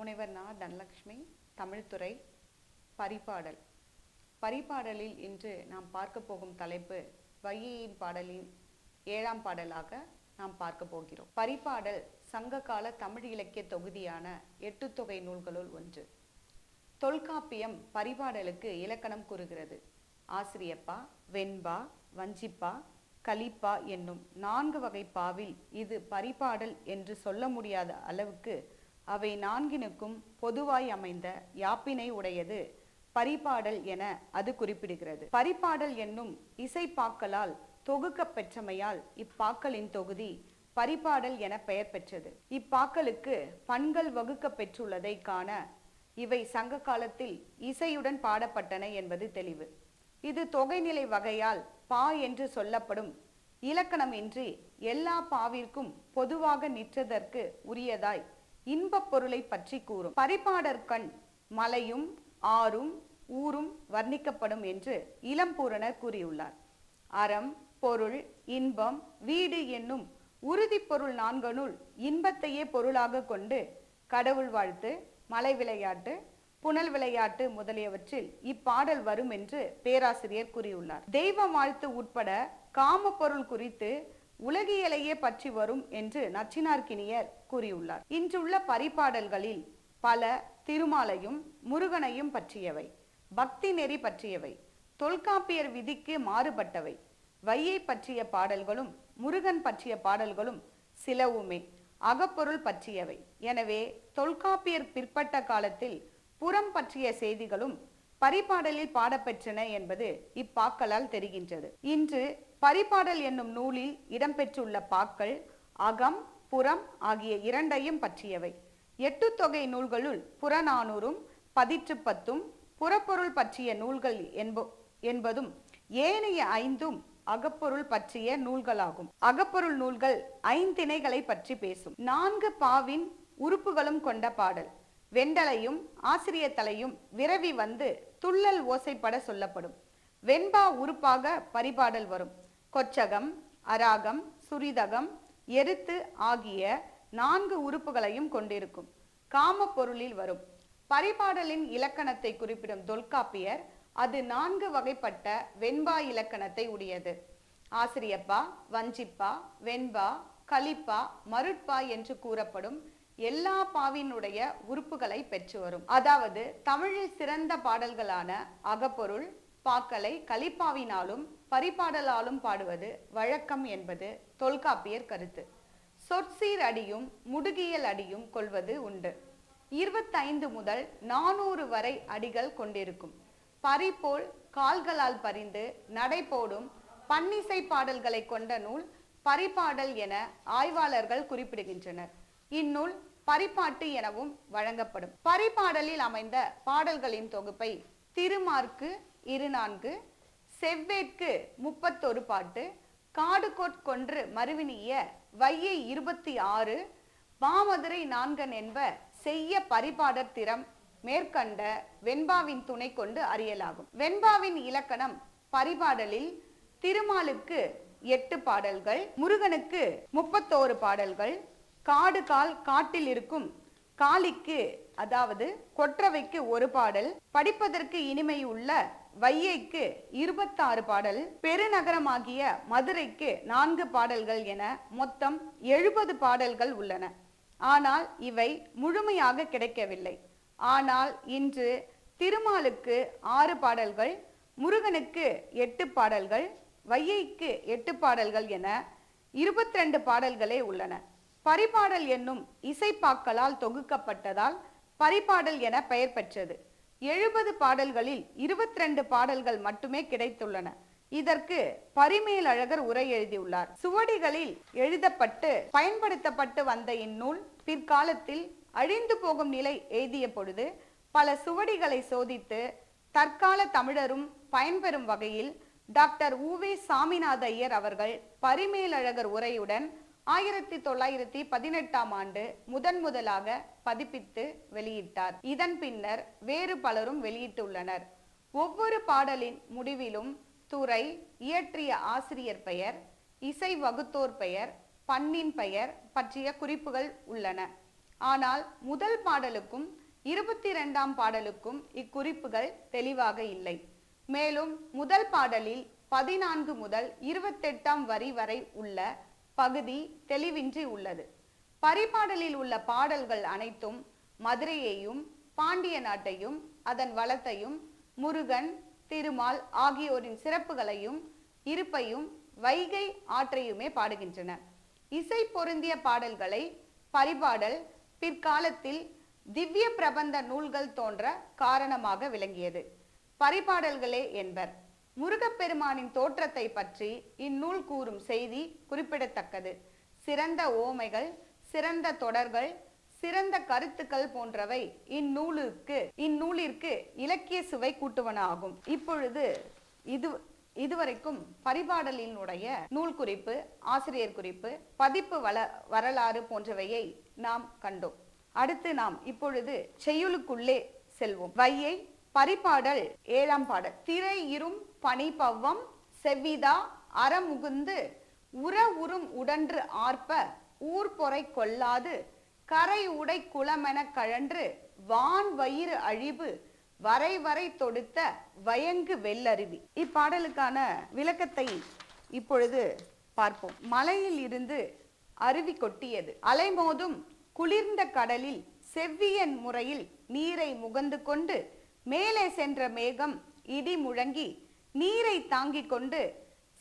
முனைவர் நா தனலட்சுமி தமிழ்துறை பரிபாடல். பரிபாடலில் இன்று நாம் பார்க்க போகும் தலைப்பு வையையின் பாடலின் ஏழாம் பாடலாக நாம் பார்க்க போகிறோம். பரிபாடல் சங்ககால தமிழ் இலக்கிய தொகுதியான எட்டு தொகை நூல்களுள் ஒன்று. தொல்காப்பியம் பரிபாடலுக்கு இலக்கணம் கூறுகிறது. ஆசிரியப்பா வெண்பா வஞ்சிப்பா கலிப்பா என்னும் நான்கு வகை பாவில் இது பரிபாடல் என்று சொல்ல முடியாத அளவுக்கு அவை நான்கினுக்கும் பொதுவாய் அமைந்த யாப்பினை உடையது. பரிபாடல் என அது குறிப்பிடுகிறது. பரிபாடல் என்னும் இசைப்பாக்களால் தொகுக்கப் பெற்றமையால் இப்பாக்களின் தொகுதி பரிபாடல் என பெயர் பெற்றது. இப்பாக்களுக்கு பண்கள் வகுக்கப் பெற்றுள்ளதை காண இவை சங்க காலத்தில் இசையுடன் பாடப்பட்டன என்பது தெளிவு. இது தொகைநிலை வகையால் பா என்று சொல்லப்படும் இலக்கணமின்றி எல்லா பாவிற்கும் பொதுவாக நிற்றதற்கு உரியதாய் இன்பப் பொருளை பற்றி கூறும். பரிபாடற்கண் மலையும் ஆறும் ஊரும் வர்ணிக்கப்படும் என்று இளம்பூரணர் கூறியுள்ளார். அறம் பொருள் இன்பம் வீடு என்னும் உறுதிப் பொருள் நான்கனுள் இன்பத்தையே பொருளாக கொண்டு கடவுள் வாழ்த்து மலை விளையாட்டு புனல் விளையாட்டு முதலியவற்றில் இப்பாடல் வரும் என்று பேராசிரியர் கூறியுள்ளார். தெய்வ வாழ்த்து உட்பட காம பொருள் குறித்து உலகியலையே பற்றி வரும் என்று நச்சினார்க்கினியர் கூறியுள்ளார். இன்றுள்ள பரிபாடல்களில் பல திருமாலையும் முருகனையும் பற்றியவை பக்தி நெறி பற்றியவை தொல்காப்பியர் விதிக்கு மாறுபட்டவை. வையை பற்றிய பாடல்களும் முருகன் பற்றிய பாடல்களும் சிலவுமே அகப்பொருள் பற்றியவை. எனவே தொல்காப்பியர் பிற்பட்ட காலத்தில் புறம் பற்றிய செய்திகளும் பரிபாடலில் பாடப்பெற்றன என்பது இப்பாக்களால் தெரிகின்றது. இன்று பரிபாடல் என்னும் நூலில் இடம்பெற்றுள்ள பாக்கள் அகம் புறம் ஆகிய இரண்டையும் பற்றியவை. எட்டு தொகை நூல்களுள் புறநானூறும் பதிற்று பத்தும் புறப்பொருள் பற்றிய நூல்கள் என்போ என்பதும் ஏனைய ஐந்தும் அகப்பொருள் பற்றிய நூல்களாகும். அகப்பொருள் நூல்கள் ஐந்திணைகளை பற்றி பேசும். நான்கு பாவின் உறுப்புகளும் கொண்ட பாடல். வெண்டலையும் ஆசிரியத்தலையும் விரவி வந்து துள்ளல் ஓசைப்பட சொல்லப்படும். வெண்பா உறுப்பாக பரிபாடல் வரும். கொச்சகம் அராகம் சுரிதகம் எருத்து ஆகிய நான்கு உறுப்புகளையும் கொண்டிருக்கும். காம பொருளில் வரும். பரிபாடலின் இலக்கணத்தை குறிப்பிடும் தொல்காப்பியர் அது நான்கு வகைப்பட்ட வெண்பா இலக்கணத்தை உடையது. ஆசிரியப்பா வஞ்சிப்பா வெண்பா கலிப்பா மருட்பா என்று கூறப்படும் எல்லா பாவினுடைய உறுப்புகளை பெற்று வரும். அதாவது தமிழில் சிறந்த பாடல்களான அகப்பொருள் பாக்களை கலிப்பாவினாலும் பரிபாடலாலும் பாடுவது வழக்கம் என்பது தொல்காப்பியர் கருத்து. சொற்சீர் அடியும் முடுகியல் அடியும் கொள்வது உண்டு. இருபத்தைந்து முதல் நானூறு வரை அடிகள் கொண்டிருக்கும். பறிபோல் கால்களால் பறிந்து நடைபோடும் பன்னிசை பாடல்களை கொண்ட நூல் பரிபாடல் என ஆய்வாளர்கள் குறிப்பிடுகின்றனர். இந்நூல் பரிபாட்டு எனவும் வழங்கப்படும். பரிபாடலில் அமைந்த பாடல்களின் தொகுப்பை திருமார்க்கு இருநான்கு செவ்வேற்கு முப்பத்தொரு பாட்டு காடுகோட் கொன்று மருவினிய வையை இருபத்தி ஆறு மாமதுரை நான்கன் என்ப செய்ய பரிபாடற் திறம் மேற்கண்ட வெண்பாவின் துணை கொண்டு அறியலாகும். வெண்பாவின் இலக்கணம் பரிபாடலில் திருமாலுக்கு எட்டு பாடல்கள் முருகனுக்கு முப்பத்தோரு பாடல்கள் காடு கால் காட்டில் இருக்கும் காளிக்கு அதாவது கொற்றவைக்கு ஒரு பாடல் படிப்பதற்கு இனிமை உள்ள வையைக்கு இருபத்தாறு பாடல் பெருநகரமாகிய மதுரைக்கு நான்கு பாடல்கள் என மொத்தம் எழுபது பாடல்கள் உள்ளன. ஆனால் இவை முழுமையாக கிடைக்கவில்லை. ஆனால் இன்று திருமாலுக்கு ஆறு பாடல்கள் முருகனுக்கு எட்டு பாடல்கள் வையைக்கு எட்டு பாடல்கள் என இருபத்தி ரெண்டு பாடல்களே உள்ளன. பரிபாடல் என்னும் இசைப்பாக்களால் தொகுக்கப்பட்டதால் பரிபாடல் என பெயர் பெற்றது. எழுபது பாடல்களில் இருபத்தி ரெண்டு பாடல்கள் மட்டுமே கிடைத்துள்ளன. இதற்கு பரிமேலழகர் உரை எழுதியுள்ளார். சுவடிகளில் எழுதப்பட்டு பயன்படுத்தப்பட்டு வந்த இந்நூல் பிற்காலத்தில் அழிந்து போகும் நிலை எய்திய பொழுது பல சுவடிகளை சோதித்து தற்கால தமிழரும் பயன்பெறும் வகையில் டாக்டர் உவே சாமிநாத ஐயர் அவர்கள் பரிமேலழகர் உரையுடன் ஆயிரத்தி தொள்ளாயிரத்தி பதினெட்டாம் ஆண்டு முதன் முதலாக பதிப்பித்து வெளியிட்டார். இதன் பின்னர் வேறு பலரும் வெளியிட்டுள்ளனர். ஒவ்வொரு பாடலின் முடிவிலும் துறை இயற்றிய ஆசிரியர் பெயர் இசை வகுத்தோர் பெயர் பண்ணின் பெயர் பற்றிய குறிப்புகள் உள்ளன. ஆனால் முதல் பாடலுக்கும் இருபத்தி இரண்டாம் பாடலுக்கும் இக்குறிப்புகள் தெளிவாக இல்லை. மேலும் முதல் பாடலில் பதினான்கு முதல் இருபத்தெட்டாம் வரி வரை உள்ள பகுதி தெளிவின்றி உள்ளது. பரிபாடலில் உள்ள பாடல்கள் அனைத்தும் மதுரையையும் பாண்டிய நாட்டையும் அதன் வளத்தையும் முருகன் திருமால் ஆகியோரின் சிறப்புகளையும் இருப்பையும் வைகை ஆற்றையுமே பாடுகின்றன. இசை பொருந்திய பாடல்களை பரிபாடல் பிற்காலத்தில் திவ்ய பிரபந்த நூல்கள் தோன்ற காரணமாக விளங்கியது. பரிபாடல்களே என்பர். முருகப்பெருமானின் தோற்றத்தை பற்றி இந்நூல் கூறும் செய்தி குறிப்பிடத்தக்கது. சிறந்த ஓமைகள் சிறந்த தொடர்கள் சிறந்த கருத்துக்கள் போன்றவை இந்நூலுக்கு இந்நூலிற்கு இலக்கிய சுவை கூட்டுவனாகும். இப்பொழுது இது இதுவரைக்கும் பரிபாடலினுடைய நூல் குறிப்பு ஆசிரியர் குறிப்பு பதிப்பு வள வரலாறு போன்றவையை நாம் கண்டோம். அடுத்து நாம் இப்பொழுது செய்யுளுக்குள்ளே செல்வோம். வையை பரிபாடல் ஏழாம் பாடல் திரை இரும் பனிபவ்வம் செவ்விதா அறமுகுந்து உற உறும் உடன்று ஆர்ப்ப ஊர் பொறை கொள்ளாது கரை உடை குளமென கழன்று வான் வயிறு அழிவு வரை வரை தொடுத்த வயங்கு வெள்ளருவி. இப்பாடலுக்கான விளக்கத்தை இப்பொழுது பார்ப்போம். மலையில் இருந்து அருவி கொட்டியது. அலைமோதும் குளிர்ந்த கடலில் செவ்வியன் முறையில் நீரை முகந்து கொண்டு மேலே சென்ற மேகம் இடி முழங்கி நீரை தாங்கிக் கொண்டு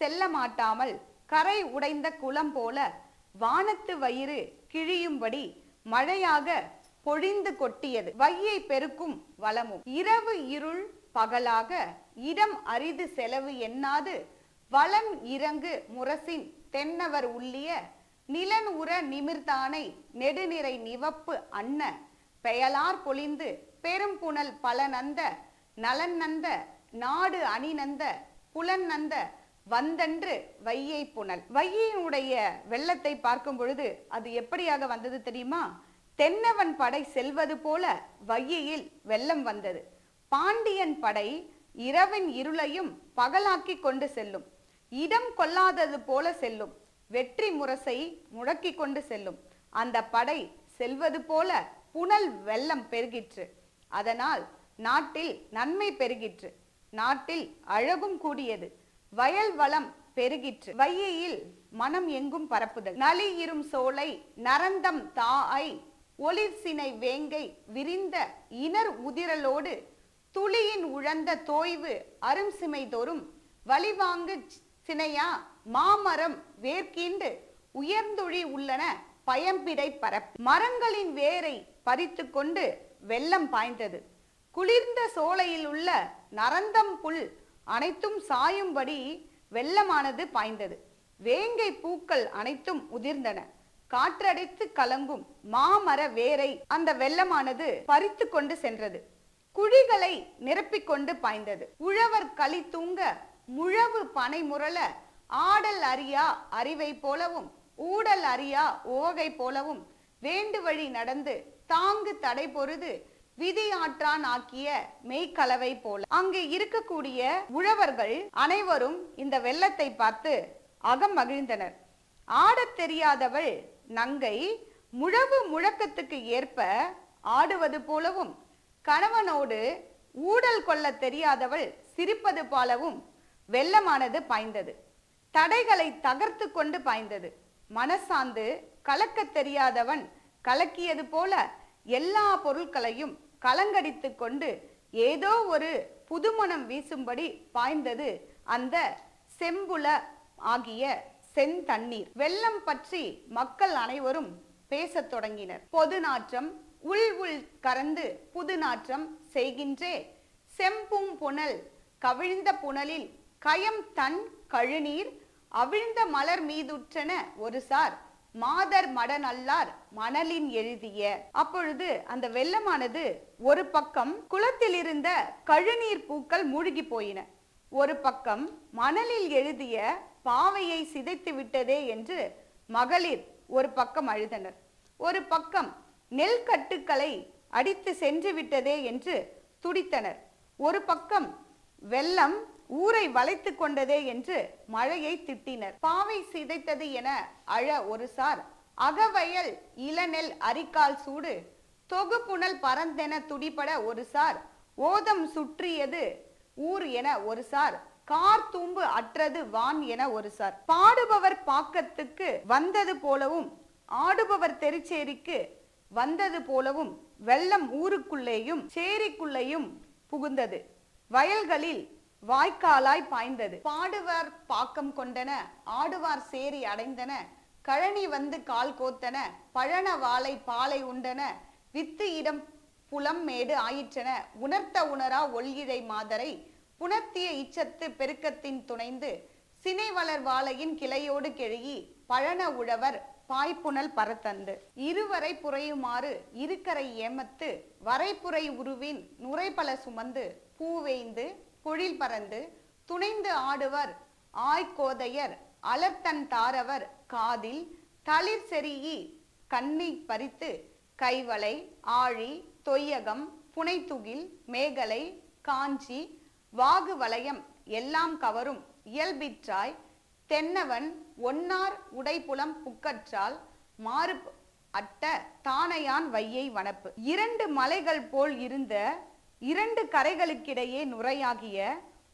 செல்ல மாட்டாமல் கரை உடைந்த குளம் போல வானத்து வயிறு கிழியும்படி மழையாக பொழிந்து கொட்டியது. வையை பெருக்கும் வளமும். இரவு இருள் பகலாக இடம் அரிது செலவு எண்ணாது வளம் இறங்கு முரசின் தென்னவர் உள்ளிய நிலன் உற நிமிர்தானை நெடுநிறை நிவப்பு அன்ன. பெயலார் பொழிந்து பெரும் புனல் பல நந்த நலன் நந்த நாடு அணி நந்த புலன் நந்த வந்தன்று வையை புனல். வையினுடைய வெள்ளத்தை பார்க்கும் பொழுது அது எப்படியாக வந்தது தெரியுமா? தென்னவன் படை செல்வது போல வையில் வெள்ளம் வந்தது. பாண்டியன் படை இரவின் இருளையும் பகலாக்கி கொண்டு செல்லும். இடம் கொள்ளாதது போல செல்லும். வெற்றி முரசை முழக்கி கொண்டு செல்லும். அந்த படை செல்வது போல புனல் வெள்ளம் பெருகிற்று. அதனால் நாட்டில் நன்மை பெருகிற்று. நாட்டில் அழகும் கூடியது. வயல் வளம் பெருகிற்று. வையையில் மனம் எங்கும் பரப்புதல். நலி இரும் சோலை நரந்தம் தாயை ஒளிர் சினை வேங்கை விரிந்த இனர் உதிரலோடு துளியின் உழந்த தோய்வு அரும் சிமை தோறும் வலிவாங்கு சினையா மாமரம் வேர்க்கீண்டு உயர்ந்துழி உள்ளன பயம்பிடை பரப்பு. மரங்களின் வேரை பறித்து கொண்டு வெள்ளம் பாய்ந்தது. குளிர்ந்த சோலையில் உள்ள நரந்தம் புல் அனைத்தும் சாயும்படி வெள்ளமானது பாய்ந்தது. வேங்கை பூக்கள் அனைத்தும் உதிர்ந்தன. காற்றடைத்து கலங்கும் மாமர வேரை அந்த வெள்ளமானது பறித்து கொண்டு சென்றது. குழிகளை நிரப்பிக்கொண்டு பாய்ந்தது. உழவர் களி தூங்க முழவு பனை முரள ஆடல் அறியா அறிவை போலவும் ஊடல் அறியா ஓகை போலவும் வேண்டு வழி நடந்து தாங்கு தடை பொருது விதியாற்றான் ஆக்கிய மெய்க்கலவை போல. அங்கு இருக்கக்கூடிய உழவர்கள் அனைவரும் இந்த வெள்ளத்தை பார்த்து அகம் மகிழ்ந்தனர். ஆடத் தெரியாதவள் நங்கை முழவு முழக்கத்துக்கு ஏற்ப ஆடுவது போலவும் கணவனோடு ஊடல் கொள்ள தெரியாதவள் சிரிப்பது போலவும் வெள்ளமானது பாய்ந்தது. தடைகளை தகர்த்து கொண்டு பாய்ந்தது. மனசாந்து கலக்க தெரியாதவன் கலக்கியது போல எல்லா பொருட்களையும் கலங்கடித்து கொண்டு ஏதோ ஒரு புதுமணம் வீசும்படி பாய்ந்தது அந்த செம்புல ஆகிய செந்தண்ணீர். வெள்ளம் பற்றி மக்கள் அனைவரும் பேசத் தொடங்கினர். பொது நாற்றம் உள் உள் கறந்து புது நாற்றம் செய்கின்றே செம்பும் புனல் கவிழ்ந்த புனலில் கயம் தன் கழுநீர் அவிழ்ந்த மலர் மீதுற்றன ஒரு சார் மாதர் மடநல்லார் மணலின் எழுதிய. அப்பொழுது அந்த வெள்ளமானது ஒரு பக்கம் குளத்தில் இருந்த கழுநீர் பூக்கள் மூழ்கி போயின. ஒரு பக்கம் மணலில் எழுதிய பாவையை சிதைத்து விட்டதே என்று மகளிர் ஒரு பக்கம் அழுதனர். ஒரு பக்கம் நெல் கட்டுக்களை அடித்து சென்று விட்டதே என்று துடித்தனர். ஒரு பக்கம் வெள்ளம் ஊரை வளைத்து கொண்டதே என்று மழையை திட்டினர். பாவை சிதைத்தது என அழ ஒரு சார் அகவயல் இளநெல் அரிக்கால் சூடு தொகுப்புணல் பரந்தென துடிபட ஒரு சார் ஓதம் சுற்றியது ஊர் என ஒரு சார் கார் தூம்பு அற்றது வான் என ஒரு சார். பாடுபவர் பாக்கத்துக்கு வந்தது போலவும் ஆடுபவர் தெருச்சேரிக்கு வந்தது போலவும் வெள்ளம் ஊருக்குள்ளேயும் சேரிக்குள்ளேயும் புகுந்தது. வயல்களில் வாய்க்காலாய் பாய்ந்தது. பாடுவார் பாக்கம் கொண்டன ஆடுவார் சேரி அடைந்தன கழனி வந்து கால் கோத்தன பழன வாழை பாலை உண்டன வித்து இடம் புலம் மேடு ஆயிற்றன உணர்த்த உணரா ஒல்கிழை மாதரை புணர்த்திய இச்சத்து பெருக்கத்தின் துணைந்து சினை வளர் வாழையின் கிளையோடு கெழுகி பழன உழவர் பாய்ப்புணல் பரத்தந்து. இருவரை புரையுமாறு இருக்கரை ஏமத்து வரைப்புரை உருவின் நுரைபல சுமந்து பூவேய்ந்து பொழில் பறந்து துணைந்து ஆடுவர் ஆய்கோதையர் அலர்த்தன் தாரவர் காதில் தளிர் செருகி கண்ணி பறித்து கைவளை ஆழி தொய்யகம் புனைத்துகில் மேகலை காஞ்சி வாகு வளையம் எல்லாம் கவரும் இயல்பிற்றாய் தென்னவன் ஒன்னார் உடைப்புலம் புக்கற்றால் மாறு அட்ட தானையான் வையை வனப்பு இரண்டு மலைகள் போல் இருந்த இரண்டு கரைகளுக்கிடையே நுரையாகிய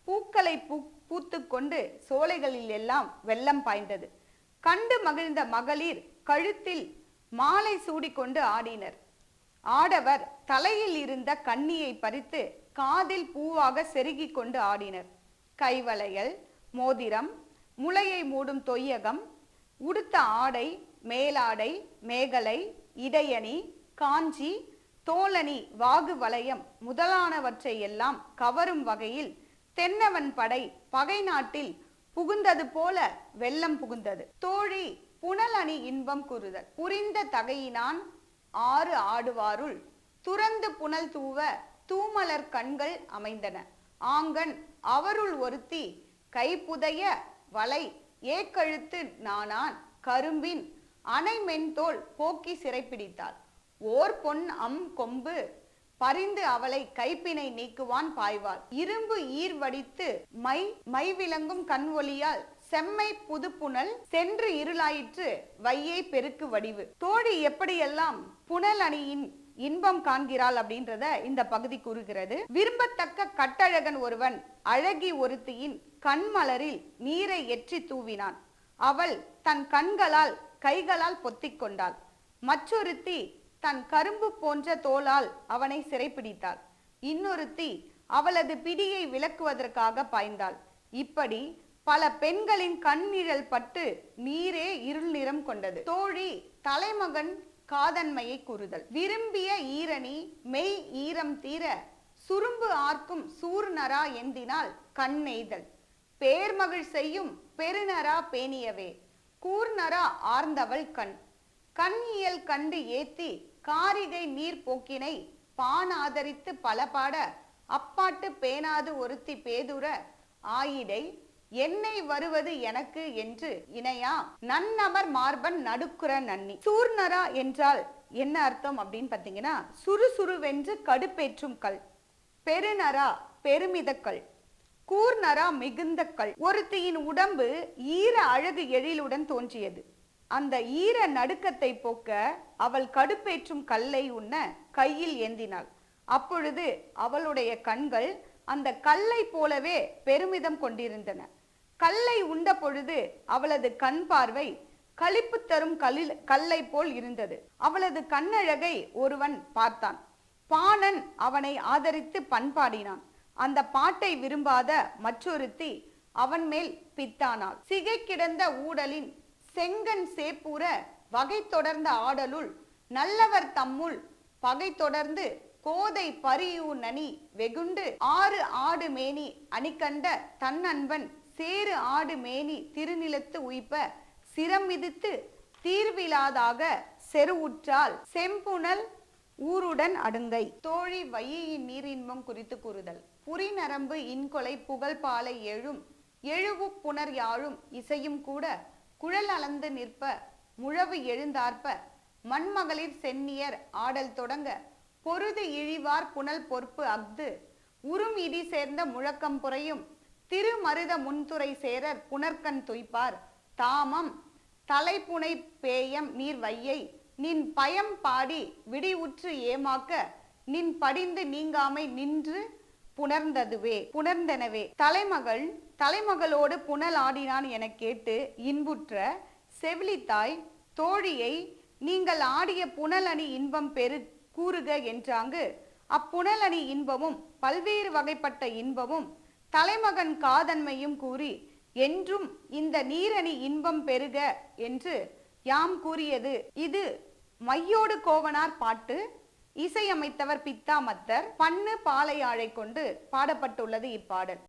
பூக்களை பூ பூத்துக்கொண்டு சோலைகளில் எல்லாம் வெள்ளம் பாய்ந்தது. கண்டு மகிழ்ந்த மகளிர் கழுத்தில் மாலை சூடிக்கொண்டு ஆடினர். ஆடவர் தலையில் இருந்த கண்ணியை பறித்து காதில் பூவாக செருகி கொண்டு ஆடினர். கைவளையல் மோதிரம் முளையை மூடும் தொய்யகம் உடுத்த ஆடை மேலாடை மேகலை இடையணி காஞ்சி தோலணி வாகு வளையம் முதலானவற்றை எல்லாம் கவரும் வகையில் தென்னவன் படை பகை நாட்டில் புகுந்தது போல வெள்ளம் புகுந்தது. தோழி புனல் அணி இன்பம் கூறுதல். புரிந்த தகையினான் ஆறு ஆடுவாருள். துறந்து புனல் தூவ தூமலர் கண்கள் அமைந்தன. ஆங்கன் அவருள் ஒருத்தி கைப்புதைய வலை ஏக்கழுத்து நானான் கரும்பின் அணை மென்தோல் போக்கி சிறைப்பிடித்தாள். ஓர் பொன் அம் கொம்பு பரிந்து அவளை கைப்பினை நீக்குவான் பாய்வாள். இரும்பு ஈர் வடித்து மை மை விளங்கும் கண் ஒளியால் செம்மை புதுப்புணல் சென்று இருளாயிற்று வையை பெருக்கு வடிவு. தோழி எப்படியெல்லாம் புனல் அணியின் இன்பம் காண்கிறாள் அப்படின்றத இந்த பகுதி கூறுகிறது. விரும்பத்தக்க கட்டழகன் ஒருவன் அழகி ஒருத்தியின் கண்மலரில் நீரை எற்றி தூவினான். அவள் தன் கண்களால் கைகளால் பொத்திக் கொண்டாள். மற்றொருத்தி தன் கரும்பு போன்ற தோளால் அவனை சிறைப்பிடித்தாள். இன்னொருத்தி அவளது பிடியை விலக்குவதற்காக பாய்ந்தாள். இப்படி பல பெண்களின் கண்ணிழல் பட்டு நீரே இருள் நிறம் கொண்டது. தோழி தலைமகன் காதன்மையை கூறுதல். விரும்பிய ஈரணி மெய் ஈரம் தீர சுரும்பு ஆர்க்கும் சூர்நரா எந்தினால் கண்ணெய்தல் பேர்மகிழ் செய்யும் பெருநரா பேணியவே. கூர்நரா ஆர்ந்தவள் கண். கண் இயல் கண்டு ஏத்தி காரிகை நீர் போக்கினை பான் ஆதரித்து பல பாட அப்பாட்டு பேனாது ஒருத்தி பேதுர ஆயிடை என்னை வருவது எனக்கு என்று இணையா? நன்னமர் மார்பன் நடுக்குற நன்னி. சூர்ணரா என்றால் என்ன அர்த்தம் அப்படின்னு பார்த்தீங்கன்னா சுறுசுறுவென்று கடுப்பேற்றும் கல். பெருநரா பெருமிதக்கல் கூர்நரா மிகுந்த கல். ஒருத்தியின் உடம்பு ஈர அழகு எழிலுடன் தோன்றியது. அந்த ஈர நடுக்கத்தை போக்க அவள் கடுப்பேற்றும் கல்லை உண்ண கையில் ஏந்தினாள். அப்பொழுது அவளுடைய கண்கள் அந்த கல்லை போலவே பெருமிதம் கொண்டிருந்தன. கல்லை உண்ட பொழுது அவளது கண் பார்வை களிப்பு தரும் கல்லில் கல்லை போல் இருந்தது. அவளது கண்ணழகை ஒருவன் பார்த்தான். பாணன் அவனை ஆதரித்து பண்பாடினான். அந்த பாட்டை விரும்பாத மற்றொருத்தி அவன் மேல் பித்தானாள். சிகை கிடந்த ஊடலின் செங்கன் சேப்பூர வகை தொடர்ந்த ஆடலுள் நல்லவர் தம்முள் பகை தொடர்ந்து கோதை பரியூ நனி வெகுண்டு ஆறு ஆடு மேனி அணிகண்ட தன்னன்பன் சேறு ஆடு மேனி திருநிலத்து உய்ப்ப சிரமிதித்து தீர்விலாதாக செருவுற்றால் செம்புணல் ஊருடன் அடுங்கை. தோழி வையின் நீரின்பம் குறித்து கூறுதல். புரி நரம்பு இன்கொலை புகழ் பாலை எழும் எழுவு புனர் யாழும் இசையும் கூட குழல் அளந்து நிற்ப முழவு எழுந்தார்ப்ப மண்மகளிர் சென்னியர் ஆடல் தொடங்க பொருது இழிவார் புனல் பொறுப்பு அஃது உறும் இடி சேர்ந்த முழக்கம் புரையும் திருமருத முன்துறை சேரர் புனர்கண் துய்ப்பார் தாமம் தலைப்புனை பேயம் நீர் வையை நின் பயம் பாடி விடிவுற்று ஏமாக்க நின் படிந்து நீங்காமை நின்று புணர்ந்ததுவே புணர்ந்தனவே. தலைமகள் தலைமகளோடு புனல் ஆடினான் எனக் கேட்டு இன்புற்ற செவிலித்தாய் தோழியை நீங்கள் ஆடிய புனலணி இன்பம் பெரு கூறுக என்றாங்கு. அப்புனலணி இன்பமும் பல்வேறு வகைப்பட்ட இன்பமும் தலைமகன் காதன்மையும் கூறி என்றும் இந்த நீரணி இன்பம் பெருக என்று யாம் கூறியது. இது மையோடு கோவனார் பாட்டு இசையமைத்தவர் பித்தாமத்தர் பண்ணு பாலையாழை கொண்டு பாடப்பட்டுள்ளது இப்பாடல்.